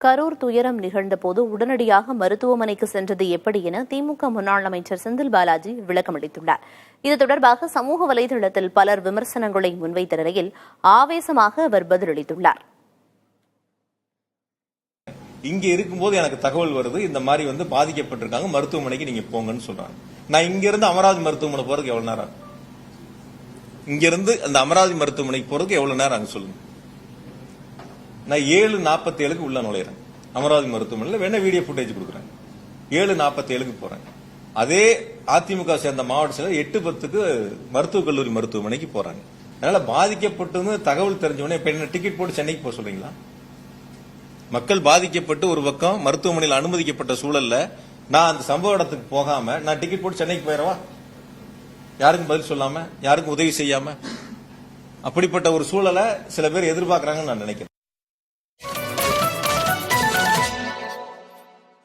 கரூர் துயரம் நிகழ்ந்தபோது உடனடியாக மருத்துவமனைக்கு சென்றது எப்படி என திமுக முன்னாள் அமைச்சர் செந்தில் பாலாஜி விளக்கமளித்துள்ளார் இது தொடர்பாக சமூக வலைதளத்தில் பலர் விமர்சனங்களை முன்வைத்த நிலையில் ஆவேசமாக அவர் பதிலளித்துள்ளார். இங்கே இருக்கும்போது எனக்கு தகவல் வருது இந்த மாதிரி வந்து பாதிக்கப்பட்டிருக்காங்க மருத்துவமனைக்கு நீங்க போங்கன்னு சொல்றாங்க. நான் இங்க இருந்து அமராவதி மருத்துவமனை போறதுக்கு எவ்வளவு நேரம் இங்கிருந்து இங்க இருந்து அந்த அமராவதி மருத்துவமனைக்கு போறதுக்கு எவ்வளவு நேரம் சொல்லுங்க. நான் ஏழு நாற்பத்தி ஏழுக்கு உள்ள நுழையிறேன். அமராவதி மருத்துவமனையில் வேணா வீடியோ ஃபுட்டேஜ் கொடுக்குறேன். ஏழு நாற்பத்தி ஏழுக்கு போறேன். அதே அதிமுக சேர்ந்த மாவட்ட செயலர் எட்டு பத்துக்கு மருத்துவக் கல்லூரி மருத்துவமனைக்கு போறாங்க. அதனால பாதிக்கப்பட்டது தகவல் தெரிஞ்சவொடனே இப்ப என்ன டிக்கெட் போட்டு சென்னைக்கு போக சொல்றீங்களா? மக்கள் பாதிக்கப்பட்டு ஒரு பக்கம் மருத்துவமனையில் அனுமதிக்கப்பட்ட சூழல்ல நான் அந்த சம்பவ இடத்துக்கு போகாம நான் டிக்கெட் போட்டு சென்னைக்கு போயிடவா? யாருக்கும் பதில் சொல்லாம யாருக்கும் உதவி செய்யாம? அப்படிப்பட்ட ஒரு சூழலை சில பேர் எதிர்பார்க்கறாங்கன்னு நான் நினைக்கிறேன்.